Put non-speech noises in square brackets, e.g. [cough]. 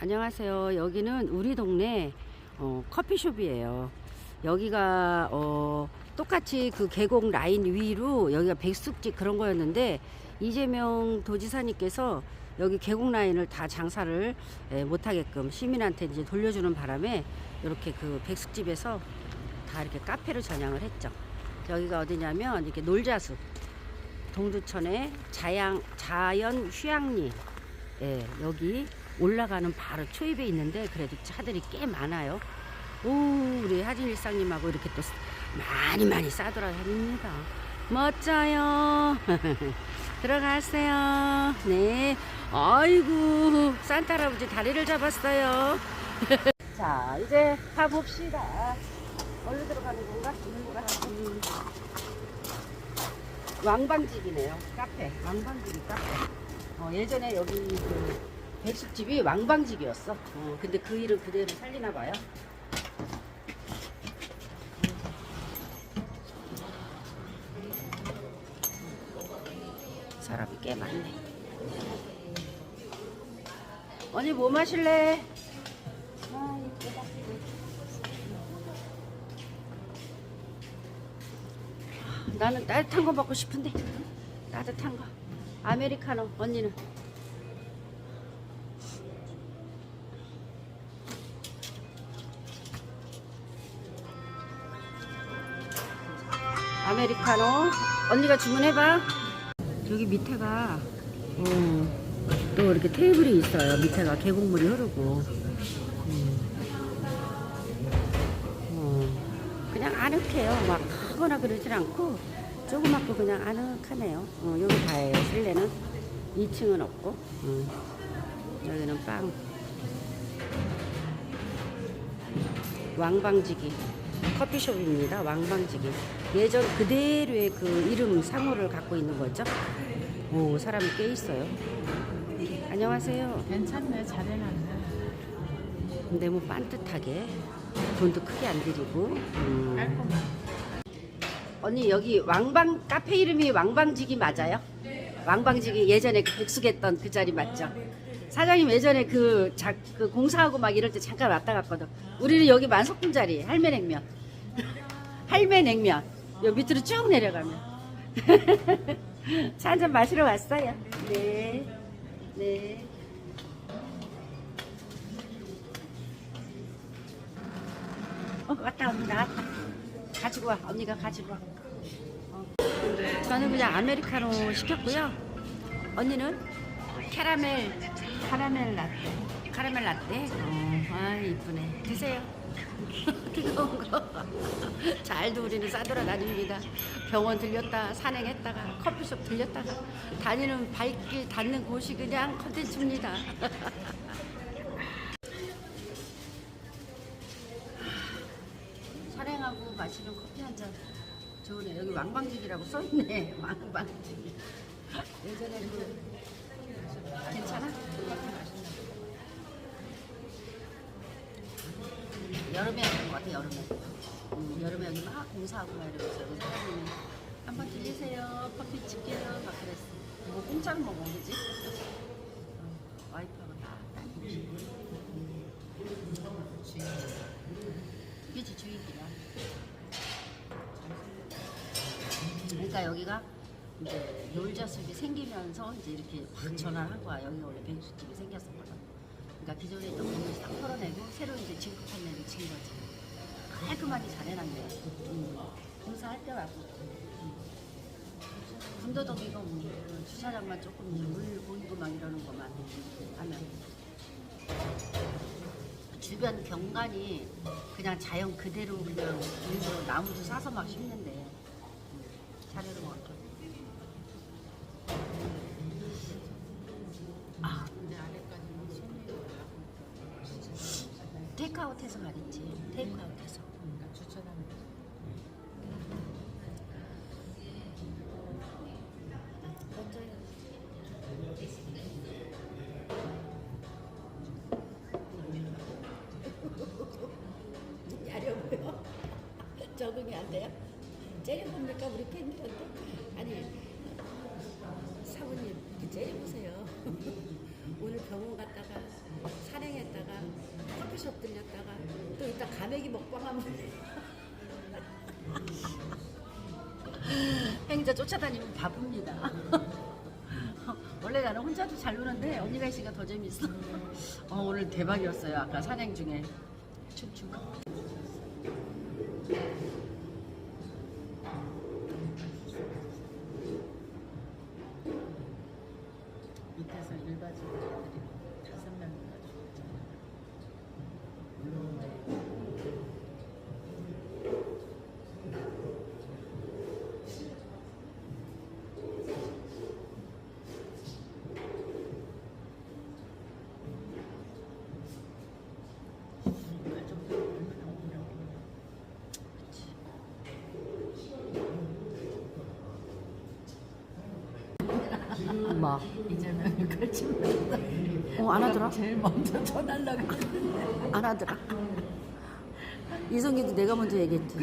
안녕하세요. 여기는 우리 동네 어, 커피숍이에요. 여기가 어, 똑같이 그 계곡 라인 위로 여기가 백숙집 그런 거였는데 이재명 도지사님께서 여기 계곡 라인을 다 장사를 예, 못하게끔 시민한테 이제 돌려주는 바람에 이렇게 그 백숙집에서 다 이렇게 카페로 전향을 했죠. 여기가 어디냐면 이렇게 놀자수 동두천의 자양 자연 휴양리 예, 여기 올라가는 바로 초입에 있는데 그래도 차들이 꽤 많아요. 오, 우리 하진 일상님하고 이렇게 또 많이 많이 싸돌아 다닙니다. 멋져요. [laughs] 들어가세요. 네. 아이고, 산타 할아버지 다리를 잡았어요. [laughs] 자, 이제 가봅시다. 어디로 들어가는 건가? 이건가? 음. 왕방직이네요. 카페. 왕방직이 카페. 어, 예전에 여기 그 백숙집이 왕방직이었어. 어, 근데 그 이름 그대로 살리나 봐요. 사람이 꽤 많네. 언니 뭐 마실래? 나는 따뜻한 거 먹고 싶은데 따뜻한 거 아메리카노 언니는 아메리카노. 언니가 주문해봐. 여기 밑에가 어, 또 이렇게 테이블이 있어요. 밑에가 계곡물이 흐르고. 음. 어, 그냥 아늑해요. 막 크거나 그러진 않고 조그맣고 그냥 아늑하네요. 어, 여기 다예요 실내는. 2층은 없고. 음. 여기는 빵. 왕방지기 커피숍입니다. 왕방지기. 예전 그대로의 그 이름 상호를 갖고 있는 거죠. 오, 사람이 꽤 있어요. 안녕하세요. 괜찮네 잘 해놨네 근데 뭐 반듯하게 돈도 크게 안 들이고. 음. 깔끔한 언니 여기 왕방 카페 이름이 왕방지기 맞아요? 왕방지기 예전에 그 백숙했던 그 자리 맞죠? 사장님 예전에 그, 자, 그 공사하고 막 이럴 때 잠깐 왔다 갔거든. 우리는 여기 만석군 자리 할매냉면. 할매냉면. 요 밑으로 쭉 내려가면. [laughs] 차 한 잔 마시러 왔어요. 네. 네. 어, 왔다, 언니 나왔다. 가지고 와. 언니가 가지고 와. 어. 저는 그냥 아메리카노 시켰고요. 언니는 캐러멜, 카라멜 라떼. 카라멜 라떼? 어, 아, 이쁘네. 드세요. [laughs] 뜨거운 거. 잘도 우리는 싸돌아 다닙니다. 병원 들렸다, 산행했다가, 커피숍 들렸다가, 다니는 발길 닿는 곳이 그냥 컨텐츠입니다. [laughs] 산행하고 마시는 커피 한 잔 좋으네. 여기 왕방직이라고 써있네. [laughs] 왕방직. 예전에 그 괜찮아? 여름에 하는 것 같아 여름에. 음, 여름에 여기 막 공사하고 막 이러면서 여기 사장님이 한번 들리세요. 커피 칠게요. 막 그랬어. 뭐 공짜로 먹어, 그지? 어, 와이프하고 다 다니고. 그지 주인이야. 그러니까 여기가 이제 놀자숲이 생기면서 이제 이렇게 확 전환을 한 거야. 여기가 원래 백숙집이 생겼었거든. 그러니까 기존에 있던 건물 딱 털어내고 새로 이제 진급 판매를 친 거지. 깔끔하게 잘 해놨네. 음. 공사할 때 와고. 음. 군더더기가 뭐 주차장만 조금 이제 물 보이고 막 이러는 것만 하면 주변 경관이 그냥 자연 그대로 그냥 일부러 나무도 사서 막 심는데 음, 잘해놓은 것 같아. 아, 근데 아래까지는 손이 올라가 테이크아웃해서 말했지. 테이크아웃해서. 그러니까 주차장에 [laughs] 야려고요. 적응이 안 돼요? 째려봅니까 우리 팬들한테? 아니 사모님 째려보세요. [laughs] 오늘 병원 갔다가 가메기 먹방하면 [laughs] 행자 쫓아다니면 바쁩니다. [laughs] 원래 나는 혼자도 잘 노는데 언니가 있으니까 더 재밌어. [laughs] 어, 오늘 대박이었어요. 아까 산행 중에 거. 밑에서 일바지 애들이 다섯 명 가지고 있잖아. 가족들 얼마나 오라고. 엄마. 이재명이 걸친다. 어, 안 하더라? 제일 먼저 전하려고 했는데. 안 하더라. 이성기도 내가 먼저 얘기했지.